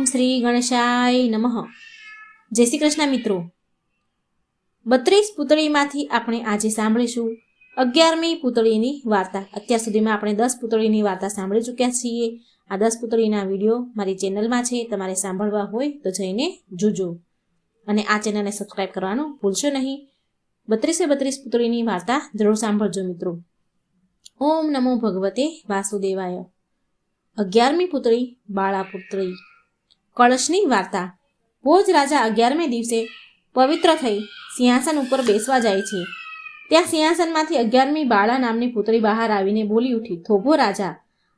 ઓમ શ્રી ગણેશાય નમઃ. જય શ્રી કૃષ્ણ મિત્રો. બત્રીસ પૂતળીમાંથી આપણે આજે સાંભળીશું અગિયારમી પૂતળીની વાર્તા. અત્યાર સુધીમાં આપણે દસ પૂતળીની વાર્તા સાંભળી ચૂક્યા છીએ. આ દસ પૂતળીના વીડિયો મારી ચેનલમાં છે. તમારે સાંભળવા હોય તો જઈને જોજો. અને આ ચેનલને સબસ્ક્રાઈબ કરવાનું ભૂલશો નહીં. બત્રીસે બત્રીસ પૂતળીની વાર્તા જરૂર સાંભળજો મિત્રો. ઓમ નમો ભગવતે વાસુદેવાય. અગિયારમી પુત્રી બાળા પુત્રી કળશની વાર્તા. ભોજ રાજા અગિયારમે દિવસે પવિત્ર થઈ સિંહાસન ઉપર બેસવા જાય છે. ત્યાં સિંહાસનમાંથી અગિયારમી બાળા નામની પુત્રી બહાર આવીને બોલી ઉઠી, થોભો રાજા,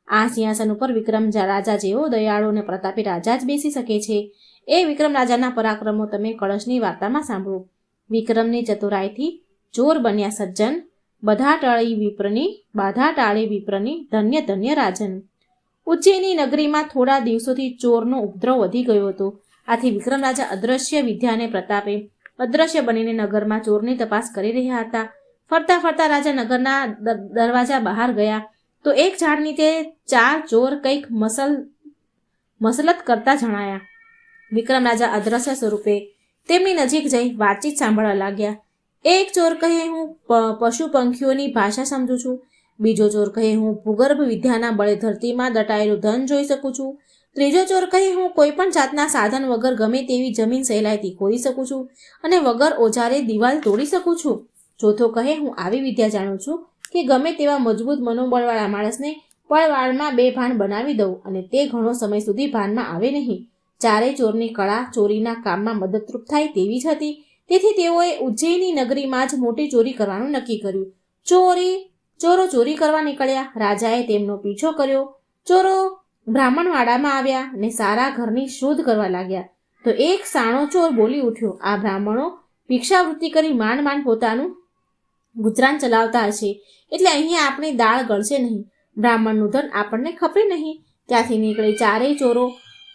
આ સિંહાસન ઉપર વિક્રમ રાજા જેવો દયાળુ અને પ્રતાપી રાજા જ બેસી શકે છે. એ વિક્રમ રાજાના પરાક્રમો તમે કળશની વાર્તામાં સાંભળો. વિક્રમની ચતુરાઈથી ચોર બન્યા સજ્જન, બધા ટાળી વિપ્રની, બાધા ટાળી વિપ્રની ધન્ય ધન્ય રાજન. ઉજ્જૈની નગરીમાં થોડા દિવસોથી ચોરનો ઉપદ્રવ વધી ગયો હતો. આથી વિક્રમ રાજા અદ્રશ્ય વિદ્યાને પ્રતાપે અદ્રશ્ય બનીને નગરમાં ચોરની તપાસ કરી રહ્યા હતા. ફરતા ફરતા રાજા નગરના દરવાજા બહાર ગયા. તો એક ઝાડ નીચે ચાર ચોર કંઈક મસલ, મસલત કરતા જણાયા. વિક્રમ રાજા અદ્રશ્ય સ્વરૂપે તેમની નજીક જઈ વાતચીત સાંભળવા લાગ્યા. એક ચોર કહે, હું પશુ પંખીઓની ભાષા સમજું છું. બીજો ચોર કહે, હું ભૂગર્ભ વિદ્યાના બળે ધરતીમાં દટાયેલું ધન જોઈ શકું છું. ત્રીજો ચોર કહે, હું કોઈ પણ જાતના સાધન વગર ગમે તેવી જમીન સહેલાઈથી ખોરી શકું છું અને વગર ઓજારે દિવાલ તોડી શકું છું. ચોથો કહે, હું આવી વિદ્યા જાણું છું કે ગમે તેવા મજબૂત મનોબળવાળા માણસને પળવાળમાં બે ભાન બનાવી દઉં અને તે ઘણો સમય સુધી ભાનમાં આવે નહીં. ચારેય ચોરની કળા ચોરીના કામમાં મદદરૂપ થાય તેવી જ હતી. તેથી તેઓએ ઉજ્જૈની નગરીમાં જ મોટી ચોરી કરવાનું નક્કી કર્યું. ચોરી ચોરો ચોરી કરવા નીકળ્યા. રાજાએ તેમનો પીછો કર્યો. ચોરો બ્રાહ્મણવાડામાં આવ્યા અને સારા ઘરની શોધ કરવા લાગ્યા. તો એક સાણો ચોર બોલી ઉઠ્યો. આ બ્રાહ્મણો ભિક્ષાવૃત્તિ કરી માંડ માંડ પોતાનું ગુજરાન ચલાવતા હશે. એટલે અહીંયા આપણી દાળ ગળશે નહીં. બ્રાહ્મણનું ધન આપણને ખપે નહીં. ત્યાંથી નીકળી ચારેય ચોરો.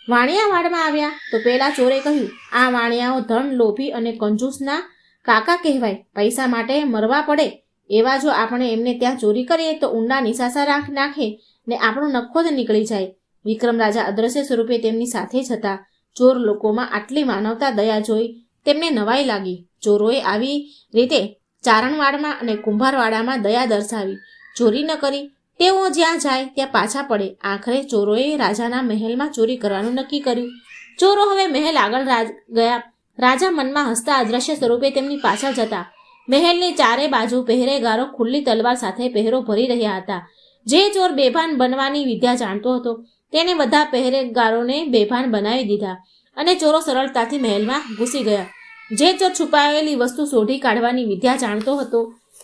વાણિયાવાડમાં આવ્યા તો પેલા ચોરે કહ્યું, આ વાણિયાઓ ધન, લોભી અને કંજૂસના કાકા કહેવાય. પૈસા માટે મરવા પડે. એવા જો આપણે એમને ત્યાં ચોરી કરીએ તો ઊંડા નિશાસા રાખ નાખે ને આપણો નખો જ નીકળી જાય. વિક્રમ રાજા અદ્રશ્ય સ્વરૂપે તેમની સાથે જ હતા. ચોર લોકોમાં આટલી માનવતા દયા જોઈ તેમને નવાઈ લાગી. ચોરોએ આવી રીતે ચારણવાડમાં અને કુંભારવાડામાં દયા દર્શાવી. ચોરી ન કરી, તેઓ જ્યાં જાય ત્યાં પાછા પડે. આખરે ચોરોએ રાજાના મહેલમાં ચોરી કરવાનું નક્કી કર્યું. ચોરો હવે મહેલ આગળ ગયા. રાજા મનમાં હસતા અદ્રશ્ય સ્વરૂપે તેમની પાછળ જતા. મહેલની ચારે બાજુ પહેરેગારો ખુલ્લી તલવાર સાથે પહેરો ભરી રહ્યા હતા. જે ચોર બેભાન બનવાની વિદ્યા જાણતો હતો, તેને બધા પહેરેગારોને બેભાન બનાવી દીધા અને ચોરો સરળતાથી મહેલમાં ઘૂસી ગયા. જે ચોર છુપાયેલી વસ્તુ શોધી કાઢવાની વિદ્યા જાણતો હતો,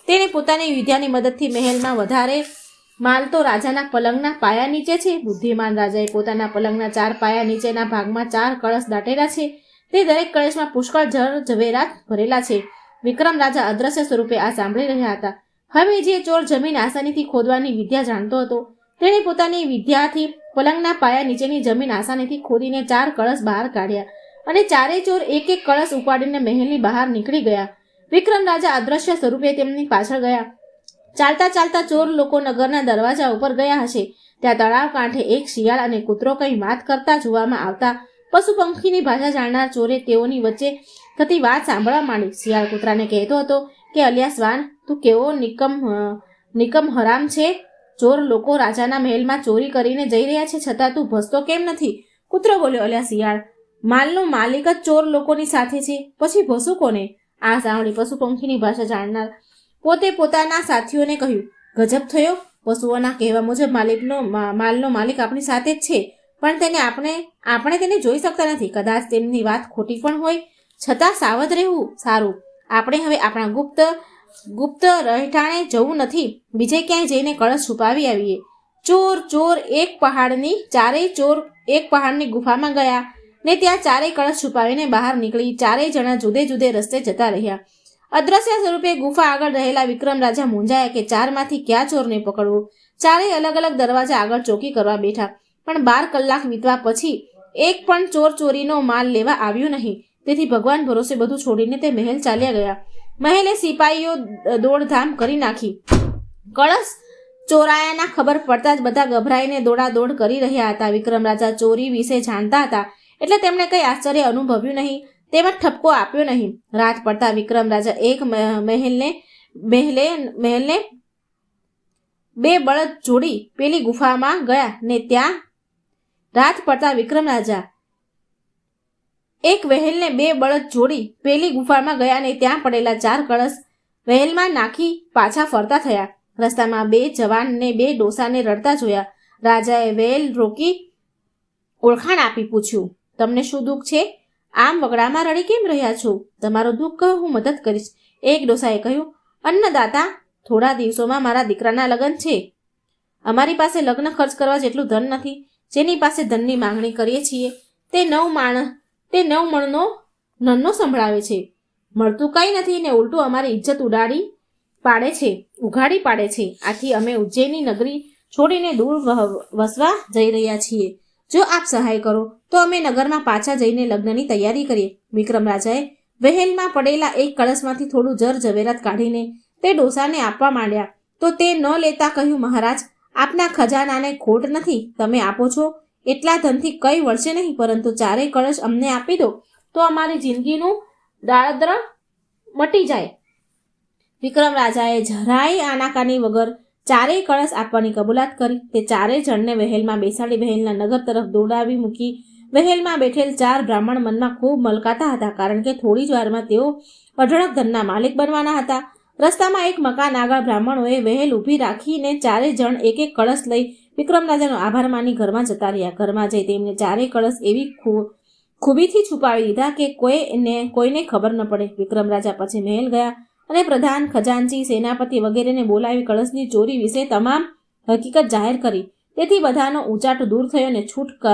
તેને પોતાની વિદ્યાની મદદથી મહેલમાં વધારે માલ તો રાજાના પલંગના પાયા નીચે છે. બુદ્ધિમાન રાજાએ પોતાના પલંગના ચાર પાયા નીચેના ભાગમાં ચાર કળશ દાટેલા છે. તે દરેક કળશમાં પુષ્કળ જળ ઝવેરાત ભરેલા છે. વિક્રમ રાજા અદ્રશ્ય સ્વરૂપે આ સાંભળી રહ્યા હતા. હવે જે ચોર જમીન આસાનીથી ખોદવાની વિદ્યા જાણતો હતો, તેણે પોતાની વિદ્યાથી પલંગના પાયા નીચેની જમીન આસાનીથી ખોદીને ચાર કળશ બહાર કાઢ્યા અને ચારેય ચોર એક એક કળશ ઉપાડીને મહેલની બહાર નીકળી ગયા. વિક્રમ રાજા અદ્રશ્ય સ્વરૂપે તેમની પાછળ ગયા. ચાલતા ચાલતા ચોર લોકો નગરના દરવાજા ઉપર ગયા હશે. ત્યાં તળાવ કાંઠે એક શિયાળ અને કૂતરો કંઈ વાત કરતા જોવામાં આવતા પશુ પંખીની ભાષા જાણનાર ચોરે તેઓની વચ્ચે થતી વાત સાંભળવા માંડી. શિયાળ કૂતરાને કહેતો હતો કે અલ્યા શ્વાન તું કેવો નિકમ નિકમ હરામ છે? ચોર લોકો રાજાના મહેલમાં ચોરી કરીને જઈ રહ્યા છે, છતાં તું ભસતો કેમ નથી? કૂતરો બોલ્યો, અલ્યા શિયાળ, માલનો માલિક જ ચોર લોકોની સાથે છે. પછી ભસું કોને? આ સાંભળી પશુ પંખીની ભાષા જાણનાર પોતે પોતાના સાથીઓને કહ્યું, ગજબ થયો? પશુઓના કહેવા મુજબ માલિકનો માલનો માલિક આપણી સાથે જ છે. પણ તેને આપણે આપણે તેને જોઈ શકતા નથી. કદાચ તેમની વાત ખોટી પણ હોય છતાં સાવધ રહેવું સારું. આપણે હવે આપણા ગુપ્ત ગુપ્ત રહેઠાણે જવું નથી. બીજે ક્યાંય જઈને કળશ છુપાવી આવીએ. ચોર ચોર એક પહાડની, ચારેય ચોર એક પહાડની ગુફામાં ગયા ને ત્યાં ચારેય કળશ છુપાવીને બહાર નીકળી. ચારેય જણા જુદે જુદે રસ્તે જતા રહ્યા. અદ્રશ્ય સ્વરૂપે ગુફા આગળ રહેલા વિક્રમ રાજા મૂંઝાયા કે ચારમાંથી ક્યાં ચોરને પકડવો? ચારેય અલગ અલગ દરવાજા આગળ ચોકી કરવા બેઠા. પણ બાર કલાક વીતવા પછી એક પણ ચોર ચોરીનો માલ લેવા આવ્યું નહીં. તેથી ભગવાન ભરોસે બધું છોડીને તે મહેલ ચાલ્યા ગયા. મહેલે સિપાહીઓ દોડધામ કરી નાખી. કળશ ચોરાયાના ખબર પડતા જ બધા ગભરાઈને દોડાદોડ કરી રહ્યા હતા. વિક્રમ રાજા ચોરી વિશે જાણતા હતા, એટલે તેમણે કંઈ આશ્ચર્ય અનુભવ્યું નહીં. તેમજ ઠપકો આપ્યો નહીં. રાત પડતા વિક્રમ રાજા એક મહેલને, મહેલે, મહેલને બે બળદ જોડી પેલી ગુફામાં ગયા ને ત્યાં રાત પડતા વિક્રમ રાજા એક વહેલને બે બળદ જોડી પેલી ગુફામાં ગયા ને ત્યાં પડેલા ચાર કળશ વહેલમાં નાખી પાછા ફરતા થયા. રસ્તામાં બે જવાનને બે ડોસાને રડતા જોયા. રાજાએ વહેલ રોકી ઓળખાણ આપી પૂછ્યું, તમને શું દુઃખ છે? આમ વગડામાં રડી કેમ રહ્યા છો? તમારું દુઃખ હું મદદ કરીશ. એક ડોસાએ કહ્યું, અન્નદાતા, થોડા દિવસોમાં મારા દીકરાના લગ્ન છે. અમારી પાસે લગ્ન ખર્ચ કરવા જેટલું ધન નથી. જેની પાસે ધનની માંગણી કરીએ છીએ તે નવ માણ તે નવ મણનો નન્નો સંભળાવે છે. મળતું કંઈ નથી ને ઉલટું અમારી ઇજ્જત ઉડાડી પાડે છે, ઉઘાડી પાડે છે. આથી અમે ઉજ્જૈનની નગરી છોડીને દૂર વસવા જઈ રહ્યા છીએ. જો આપ સહાય કરો, તો અમે નગરમાં પાછા જઈને લગ્નની તૈયારી કરીએ. વિક્રમ રાજાએ વહેલમાં પડેલા એક કળશમાંથી થોડું જર ઝવેરાત કાઢીને તે ડોસાને આપવા માંડ્યા. તો તે ન લેતા કહ્યું, મહારાજ, આપના ખજાનાને ખોટ નથી. તમે આપો છો એટલા ધનથી કઈ વળશે નહીં, પરંતુ ચારેય કળશ અમને આપી દો, તો અમારી જિંદગીનું દાળદ્ર મટી જાય. વિક્રમ રાજાએ જરાય આનાકાની વગર ચારેય કળશ આપવાની કબૂલાત કરી. તે ચારેય જણને વહેલમાં બેસાડી વહેલના નગર તરફ દોડાવી મૂકી. વહેલમાં બેઠેલ ચાર બ્રાહ્મણ મનમાં ખૂબ મલકાતા હતા, કારણ કે થોડી જ વારમાં તેઓ અઢળક ધનના માલિક બનવાના હતા. રસ્તામાં એક મકાન આગળ બ્રાહ્મણોએ વહેલ ઊભી રાખીને ચારેય જણ એક એક કળશ લઈ વિક્રમ રાજાનો આભાર માની ઘરમાં જતા રહ્યા. ઘરમાં જઈ તેમને ચારેય કળશ એવી ખૂબીથી છુપાવી દીધા કે કોઈ એને કોઈને ખબર ન પડે. વિક્રમ રાજા પછી મહેલ ગયા અને પ્રધાન ખજાનચી, સેનાપતિ વગેરેને બોલાવી કળશની ચોરી વિશે તમામ હકીકત જાહેર કરી. તેથી બધાનો ઉચાટ દૂર થયો અને છૂટક,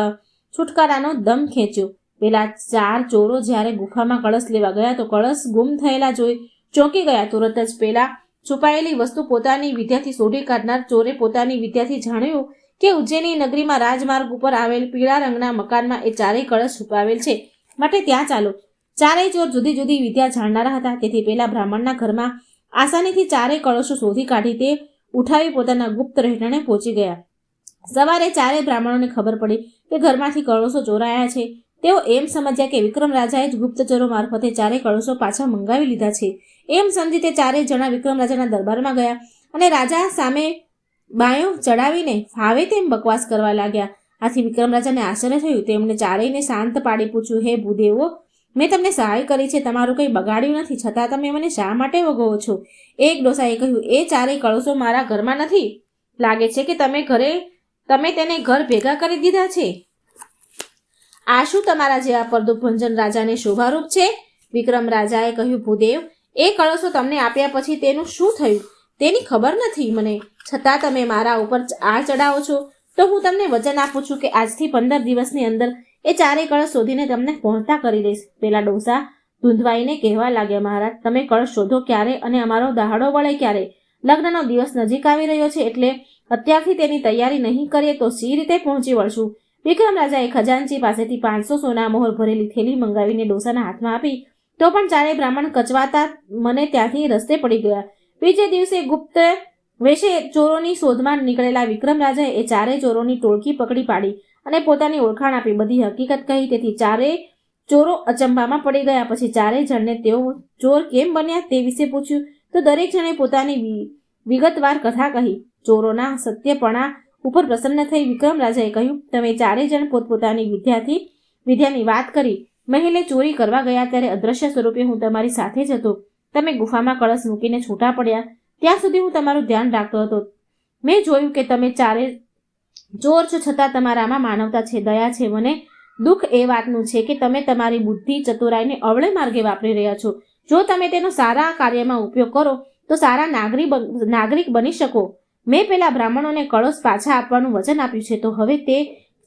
છુટકારાનો દમ ખેંચ્યો. પેલા ચાર ચોરો જ્યારે ગુફામાં કળશ લેવા ગયા તો કળશ ગુમ થયેલા જોઈ ચોંકી ગયા. તુરત જ પેલા છુપાયેલી વસ્તુ પોતાની વિદ્યાથી શોધી કાઢનાર ચોરે પોતાની વિદ્યાથી જાણ્યું કે ઉજ્જૈની નગરીમાં રાજમાર્ગ ઉપર આવેલ પીળા રંગના મકાનમાં એ ચારેય કળશ છુપાવેલ છે. માટે ત્યાં ચાલો. ચારેય ચોર જુદી જુદી વિદ્યા જાણનારા હતા. તેથી પેલા બ્રાહ્મણના ઘરમાં આસાનીથી ચારેય કળશો શોધી કાઢી તે ઉઠાવી પોતાના ગુપ્ત રહેઠાણે પહોંચી ગયા. સવારે ચારેય બ્રાહ્મણોને ખબર પડી કે ઘરમાંથી કળશો ચોરાયા છે. તેઓ એમ સમજ્યા કે વિક્રમ રાજાએ જ ગુપ્તચરો મારફતે ચારેય કળશો પાછા મંગાવી લીધા છે. એમ સમજી તે ચારેય જણા વિક્રમ રાજાના દરબારમાં ગયા અને રાજા સામે બાયો ચડાવીને ફાવે તેમ બકવાસ કરવા લાગ્યા. આથી વિક્રમ રાજાને આશ્ચર્ય થયું. તેમણે ચારેયને શાંત પાડી પૂછ્યું, હે ભૂદેવો, મેં તમને સહાય કરી છે, તમારું કંઈ બગાડ્યું નથી, છતાં તમે મને શા માટે વગોવો છો? એક ડોસાએ કહ્યું, એ ચારેય કળશો મારા ઘરમાં નથી. લાગે છે કે તમે ઘરે, તમે તેને ઘર ભેગા કરી દીધા છે. આ શું તમારા જેવા પરદુભંજન રાજાને શોભારૂપ છે? વિક્રમ રાજાએ કહ્યું, ભૂદેવ એ કળશો તમને આપ્યા પછી તેનું શું થયું? તેની ખબર નથી. મને છતાં તમે મારા ઉપર આ ચડાવો છો, તો હું તમને વચન આપું છું કે આજથી પંદર દિવસની અંદર એ ચારેય કળશ શોધીને તમને પહોંચતા કરી દઈશ. પેલા ડોસા ધૂંધવાઈને કહેવા લાગ્યા, મહારાજ, તમે કળશ શોધો ક્યારે અને અમારો દહાડો વળે ક્યારે? લગ્નનો દિવસ નજીક આવી રહ્યો છે એટલે અત્યારથી તેની તૈયારી નહીં કરીએ તો સી રીતે પહોંચી વળશું. વિક્રમ રાજાએ ખજાનચી પાસેથી પાંચસો સોના મોહર ભરેલી થેલી મંગાવીને ડોસાના હાથમાં આપી તો પણ ચારેય બ્રાહ્મણ કચવાતા મને ત્યાંથી રસ્તે પડી ગયા. બીજે દિવસે ગુપ્ત વેશે ચોરોની શોધમાં નીકળેલા વિક્રમ રાજાએ એ ચારેય ચોરોની ટોળકી પકડી પાડી અને પોતાની ઓળખાણ આપી. બધી હકીકત કહી તેથી ચારે ચોરો અચંબામાં પડી ગયા. પછી ચારેય જણને તેઓ, ચોર કેમ બન્યા? તે વિશે પૂછ્યું. તો દરેક જણે પોતાની વિગતવાર કથા કહી. ચોરોના સત્યપણા ઉપર પ્રસન્ન થઈ વિક્રમ રાજાએ કહ્યું, તમે ચારેય જણ પોતપોતાની વિદ્યાથી, વિદ્યાની વાત કરી. મહેલે ચોરી કરવા ગયા ત્યારે અદ્રશ્ય સ્વરૂપે હું તમારી સાથે જ હતો. તમે ગુફામાં કળશ મૂકીને છૂટા પડ્યા. ત્યાં સુધી હું તમારું ધ્યાન રાખતો હતો. મેં જોયું કે તમે ચારે ચોર છો છતાં તમારામાં માનવતા છે, દયા છે. મને દુઃખ એ વાતનું છે કે તમે તમારી બુદ્ધિ ચતુરાઈને અવળે માર્ગે વાપરી રહ્યા છો. જો તમે તેનો સારા કાર્યમાં ઉપયોગ કરો, તો સારા નાગરિક નાગરિક બની શકો. મેં પેલા બ્રાહ્મણોને કળશ પાછા આપવાનું વચન આપ્યું છે, તો હવે તે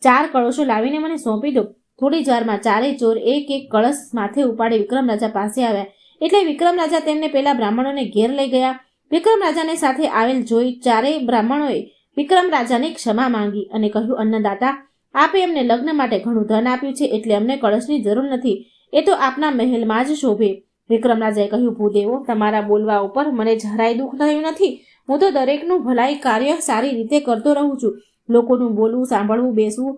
ચાર કળશો લાવીને મને સોંપી દો. થોડી જ વારમાં ચારેય ચોર એક એક કળશ માથે ઉપાડી વિક્રમ રાજા પાસે આવ્યા. એટલે વિક્રમ રાજા તેમને પેલા બ્રાહ્મણોને ઘેર લઈ ગયા. વિક્રમ રાજાને સાથે આવેલ જોઈ ચારેય બ્રાહ્મણોએ વિક્રમ રાજાને ક્ષમા માંગી અને કહ્યું, અન્નદાતા, આપે એમને લગ્ન માટે ઘણું ધન આપ્યું છે એટલે અમને કળશની જરૂર નથી. એ તો આપના મહેલમાં જ શોભે. વિક્રમ રાજાએ કહ્યું, ભૂદેવો, તમારા બોલવા ઉપર મને જરાય દુઃખ થયું નથી. હું તો દરેકનું ભલાઈ કાર્ય સારી રીતે કરતો રહું છું. લોકોનું બોલવું, સાંભળવું, બેસવું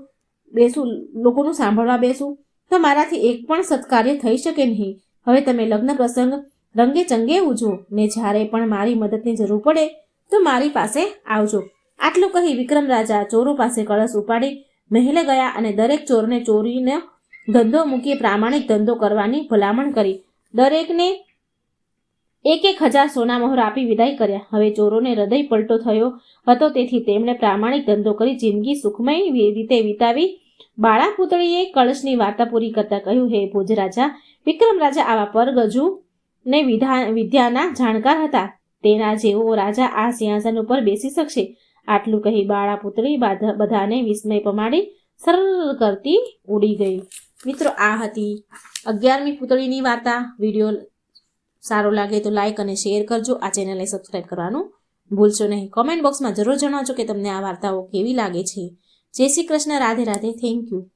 બેસું, લોકોનું સાંભળવા બેસું, તો મારાથી એક પણ સત્કાર્ય થઈ શકે નહીં. હવે તમે લગ્ન પ્રસંગ રંગે ચંગે ઉજો, ને જ્યારે પણ મારી મદદની જરૂર પડે, તો મારી પાસે આવજો. આટલું કહી વિક્રમ રાજા ચોરો પાસે કળશ ઉપાડી મહેલે ગયા અને દરેક ચોરને ચોરીને ધંધો મૂકી પ્રામાણિક ધંધો કરવાની ભલામણ કરી. દરેકને એક એક હજાર સોના મહોર આપી વિદાય કર્યા. હવે ચોરોને હૃદય પલટો થયો હતો, તેથી તેમણે પ્રામાણિક ધંધો કરી જિંદગી સુખમય રીતે વિતાવી. બાળા પુતળીએ કળશની વાર્તા પૂરી કરતા કહ્યું, હે ભોજરાજા, વિક્રમ રાજા આવા પરગજુ ને વિધા, વિદ્યાના જાણકાર હતા. તેના જેવો રાજા આ સિંહાસન ઉપર બેસી શકશે. આટલું કહી બાળા પુતળી બધાને વિસ્મય પમાડી સરળ કરતી ઉડી ગઈ. મિત્રો, આ હતી અગિયારમી પુતળીની વાર્તા. વીડિયો સારો લાગે તો લાઈક અને શેર કરજો. આ ચેનલને સબસ્ક્રાઈબ કરવાનું ભૂલશો નહીં. કોમેન્ટ બોક્સમાં જરૂર જણાવજો કે તમને આ વાર્તાઓ કેવી લાગે છે. જય શ્રી કૃષ્ણ. રાધે રાધે. Thank you